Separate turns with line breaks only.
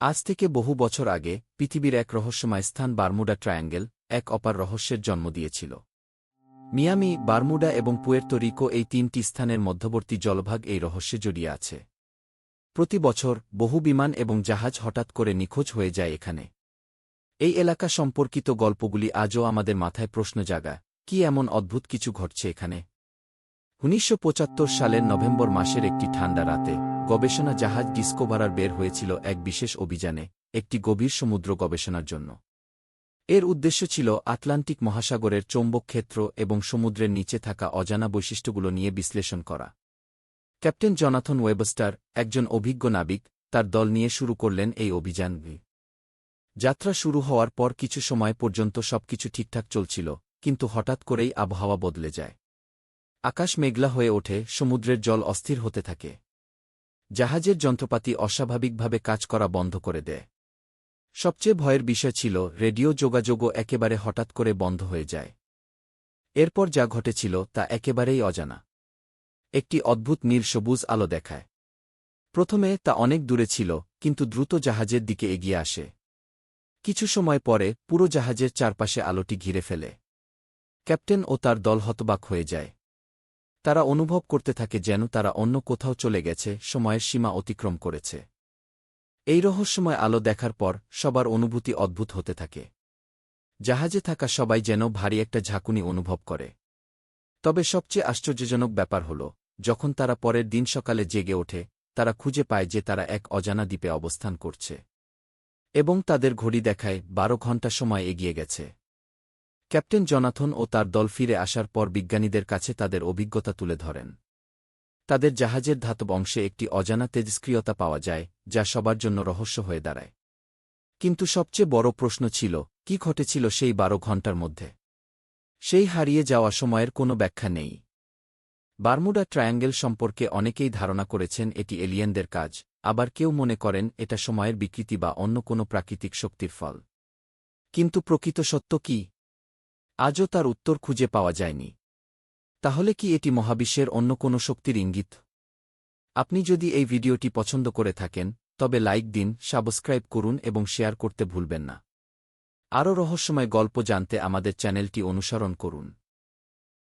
আজ থেকে বহু বছর আগে পৃথিবীর এক রহস্যময় স্থান বারমুডা ট্রায়াঙ্গেল, এক অপার রহস্যের জন্ম দিয়েছিল। মিয়ামি, বারমুডা এবং পুয়ের্তো রিকো এই তিনটি স্থানের মধ্যবর্তী জলভাগ এই রহস্যে জড়িয়ে আছে। প্রতি বছর বহু বিমান এবং জাহাজ হঠাৎ করে নিখোঁজ হয়ে যায় এখানে। এই এলাকা সম্পর্কিত গল্পগুলি আজও আমাদের মাথায় প্রশ্ন জাগা কি এমন অদ্ভুত কিছু ঘটছে এখানে? উনিশশো পঁচাত্তর সালের নভেম্বর মাসের একটি ঠান্ডা রাতে গবেষণা জাহাজ ডিসকোভারার বের হয়েছিল এক বিশেষ অভিযানে, একটি গভীর সমুদ্র গবেষণার জন্য। এর উদ্দেশ্য ছিল আটলান্টিক মহাসাগরের চৌম্বক ক্ষেত্র এবং সমুদ্রের নিচে থাকা অজানা বৈশিষ্ট্যগুলো নিয়ে বিশ্লেষণ করা। ক্যাপ্টেন জনাথন ওয়েবস্টার, একজন অভিজ্ঞ নাবিক, তার দল নিয়ে শুরু করলেন এই অভিযান। যাত্রা শুরু হওয়ার পর কিছু সময় পর্যন্ত সবকিছু ঠিকঠাক চলছিল, কিন্তু হঠাৎ করেই আবহাওয়া বদলে যায়। আকাশ মেঘলা হয়ে ওঠে, সমুদ্রের জল অস্থির হতে থাকে। জাহাজের যন্ত্রপাতি অস্বাভাবিকভাবে কাজ করা বন্ধ করে দেয়। সবচেয়ে ভয়ের বিষয় ছিল, রেডিও যোগাযোগও একেবারে হঠাৎ করে বন্ধ হয়ে যায়। এরপর যা ঘটেছিল তা একেবারেই অজানা। একটি অদ্ভুত নীল সবুজ আলো দেখায়। প্রথমে তা অনেক দূরে ছিল, কিন্তু দ্রুত জাহাজের দিকে এগিয়ে আসে। কিছু সময় পরে পুরো জাহাজের চারপাশে আলোটি ঘিরে ফেলে। ক্যাপ্টেন ও তার দল হতবাক হয়ে যায়। তারা অনুভব করতে থাকে যেন তারা অন্য কোথাও চলে গেছে, সময়ের সীমা অতিক্রম করেছে। এই রহস্যময় আলো দেখার পর সবার অনুভূতি অদ্ভুত হতে থাকে। জাহাজে থাকা সবাই যেন ভারী একটা ঝাঁকুনি অনুভব করে। তবে সবচেয়ে আশ্চর্যজনক ব্যাপার হল, যখন তারা পরের দিন সকালে জেগে ওঠে, তারা খুঁজে পায় যে তারা এক অজানা দ্বীপে অবস্থান করছে। এবং তাদের ঘড়ি দেখায় বারো ঘণ্টা সময় এগিয়ে গেছে। ক্যাপ্টেন জনাথন ও তার দল ফিরে আসার পর বিজ্ঞানীদের কাছে তাদের অভিজ্ঞতা তুলে ধরেন। তাদের জাহাজের ধাতব অংশে একটি অজানা তেজস্ক্রিয়তা পাওয়া যায়, যা সবার জন্য রহস্য হয়ে দাঁড়ায়। কিন্তু সবচেয়ে বড় প্রশ্ন ছিল, কি ঘটেছিল সেই বারো ঘণ্টার মধ্যে? সেই হারিয়ে যাওয়া সময়ের কোনো ব্যাখ্যা নেই। বারমুডা ট্রায়াঙ্গেল সম্পর্কে অনেকেই ধারণা করেছেন এটি এলিয়েনদের কাজ, আবার কেউ মনে করেন এটা সময়ের বিকৃতি বা অন্য কোনো প্রাকৃতিক শক্তির ফল। কিন্তু প্রকৃত সত্য কি? আজও তার উত্তর খুঁজে পাওয়া যায়নি। তাহলে কি এটি মহাবিশ্বের অন্য কোনো শক্তির ইঙ্গিত? আপনি যদি এই ভিডিওটি পছন্দ করে থাকেন, তবে লাইক দিন, সাবস্ক্রাইব করুন এবং শেয়ার করতে ভুলবেন না। আরও রহস্যময় গল্প জানতে আমাদের চ্যানেলটি অনুসরণ করুন।